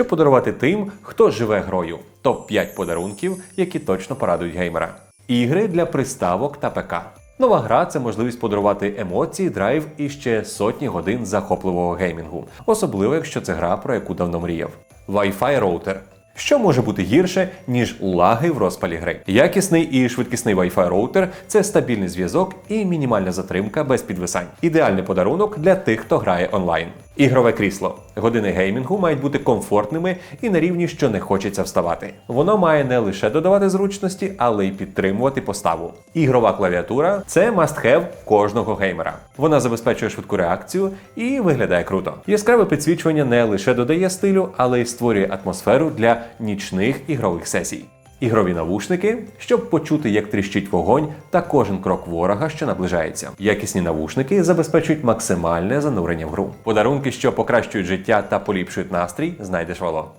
щоб подарувати тим, хто живе грою. Топ 5 подарунків, які точно порадують геймера. Ігри для приставок та ПК. Нова гра це можливість подарувати емоції, драйв і ще сотні годин захопливого геймінгу, особливо якщо це гра, про яку давно мріяв. Wi-Fi роутер. Що може бути гірше, ніж лаги в розпалі гри? Якісний і швидкісний Wi-Fi роутер це стабільний зв'язок і мінімальна затримка без підвисань. Ідеальний подарунок для тих, хто грає онлайн. Ігрове крісло. Години геймінгу мають бути комфортними і на рівні, що не хочеться вставати. Воно має не лише додавати зручності, але й підтримувати поставу. Ігрова клавіатура це must-have кожного геймера. Вона забезпечує швидку реакцію і виглядає круто. Яскраве підсвічування не лише додає стилю, але й створює атмосферу для нічних ігрових сесій. Ігрові навушники, щоб почути, як тріщить вогонь та кожен крок ворога, що наближається. Якісні навушники забезпечують максимальне занурення в гру. Подарунки, що покращують життя та поліпшують настрій, знайдеш вало.